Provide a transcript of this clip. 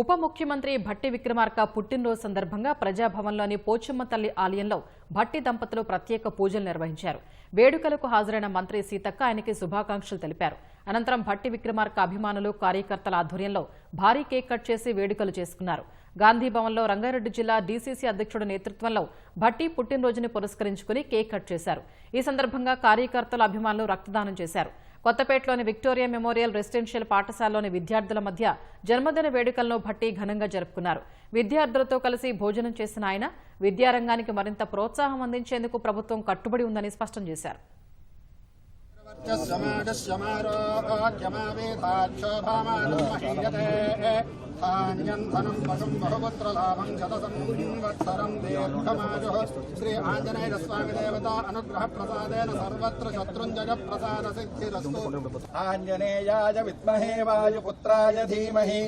ఉప ముఖ్యమంత్రి భట్టి విక్రమార్క పుట్టినరోజు సందర్భంగా ప్రజాభవన్లోని పోచమ్మ తల్లి ఆలయంలో భట్టి దంపతులు ప్రత్యేక పూజలు నిర్వహించారు. వేడుకలకు హాజరైన మంత్రి సీతక్క ఆయనకి శుభాకాంక్షలు తెలిపారు. అనంతరం భట్టి విక్రమార్క అభిమానులు కార్యకర్తల ఆధ్వర్యంలో భారీ కేక్ కట్ చేసి వేడుకలు చేసుకున్నారు. గాంధీ భవన్లో రంగారెడ్డి జిల్లా డీసీసీ అధ్యక్షుడి నేతృత్వంలో భట్టి పుట్టినరోజుని పురస్కరించుకుని కేక్ కట్ చేశారు. ఈ సందర్భంగా కార్యకర్తల అభిమానులు రక్తదానం చేశారు. కొత్తపేటలోని విక్టోరియా మెమోరియల్ రెసిడెన్షియల్ పాఠశాలలోని విద్యార్థుల మధ్య జన్మదిన వేడుకలను భట్టి ఘనంగా జరుపుకున్నారు. విద్యార్థులతో కలిసి భోజనం చేసిన ఆయన విద్యారంగానికి మరింత ప్రోత్సాహం అందించేందుకు ప్రభుత్వం కట్టుబడి ఉందని స్పష్టం చేశారు. ధాన్యంధనం పశుం బహుపుత్రలాభం శతసంవత్సరం దీర్ఘమాజు. శ్రీ ఆంజనేయ స్వామి దేవత అనుగ్రహ ప్రసాదేన సర్వత్ర శత్రుంజయ ప్రసాద సిద్ధిరస్తు ఆంజనేయాయ విద్మహే వాయుపుత్రాయ ధీమహి.